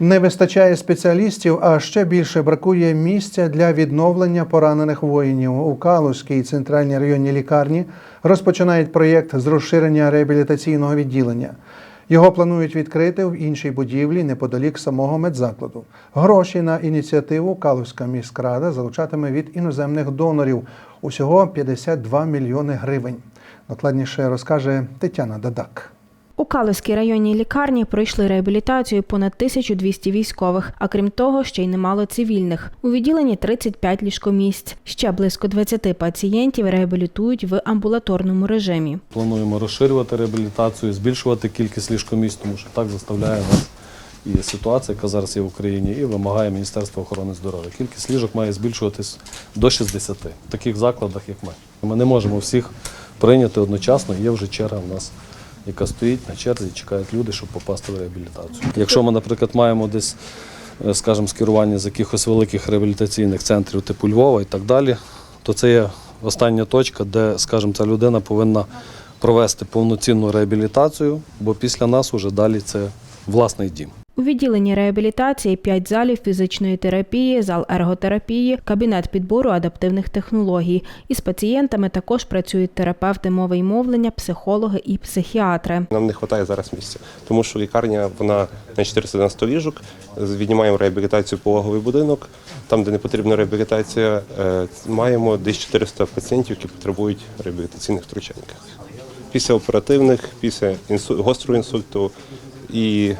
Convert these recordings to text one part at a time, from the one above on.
Не вистачає спеціалістів, а ще більше бракує місця для відновлення поранених воїнів. У Калузькій центральній районній лікарні розпочинають проєкт з розширення реабілітаційного відділення. Його планують відкрити в іншій будівлі неподалік самого медзакладу. Гроші на ініціативу Калузька міськрада залучатиме від іноземних донорів усього 52 мільйони гривень. Докладніше розкаже Тетяна Дадак. Калузькій районній лікарні пройшли реабілітацію понад 1200 військових, а крім того, ще й немало цивільних. У відділенні 35 ліжкомісць. Ще близько 20 пацієнтів реабілітують в амбулаторному режимі. Плануємо розширювати реабілітацію, збільшувати кількість ліжкомісць, тому що так заставляє нас і ситуація, яка зараз є в Україні, і вимагає Міністерства охорони здоров'я. Кількість ліжок має збільшуватись до 60 в таких закладах, як ми. Ми не можемо всіх прийняти одночасно. Є вже черга в нас, яка стоїть на черзі, чекають люди, щоб попасти в реабілітацію. Якщо ми, наприклад, маємо десь, е, скажімо, скерування з якихось великих реабілітаційних центрів, типу Львова і так далі, то це є остання точка, де, скажімо, ця людина повинна провести повноцінну реабілітацію, бо після нас уже далі це власний дім. У відділенні реабілітації 5 залів фізичної терапії, зал ерготерапії, кабінет підбору адаптивних технологій. Із пацієнтами також працюють терапевти мови й мовлення, психологи і психіатри. Нам не вистачає зараз місця, тому що лікарня вона на 490 ліжок. Віднімаємо реабілітацію пологовий будинок. Там, де не потрібна реабілітація, е, маємо десь 400 пацієнтів, які потребують реабілітаційних втручань. Після оперативних, після інсу... гострого інсульту і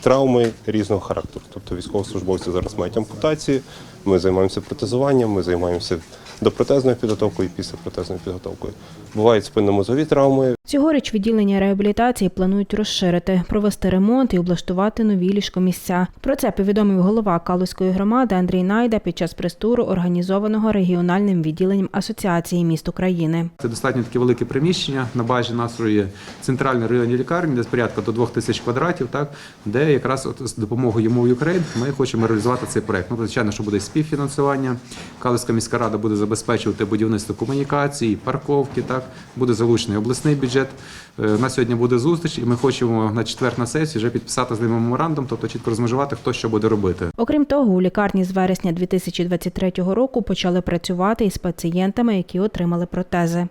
травми різного характеру. Тобто військовослужбовці зараз мають ампутації. Ми займаємося протезуванням, ми займаємося допротезною підготовкою і післяпротезною підготовкою. Бувають спинномозові травми, Цьогоріч відділення реабілітації планують розширити, провести ремонт і облаштувати нові ліжкомісця. Про це повідомив голова Калузької громади Андрій Найда під час прес-туру, організованого регіональним відділенням Асоціації міст України. Це достатньо таке велике приміщення на базі нашої центральної районної лікарні, десь порядка до 2000 квадратів, так де якраз от з допомогою Move Ukraine ми хочемо реалізувати цей проект. Ну, звичайно, що буде співфінансування. Калицька міська рада буде забезпечувати будівництво комунікацій, парковки. Так буде залучений обласний бюджет. Е, На сьогодні буде зустріч, і ми хочемо на четверту сесію вже підписати з ними меморандум, тобто чітко розмежувати, хто що буде робити. Окрім того, у лікарні з вересня 2023 року почали працювати із пацієнтами, які отримали протези.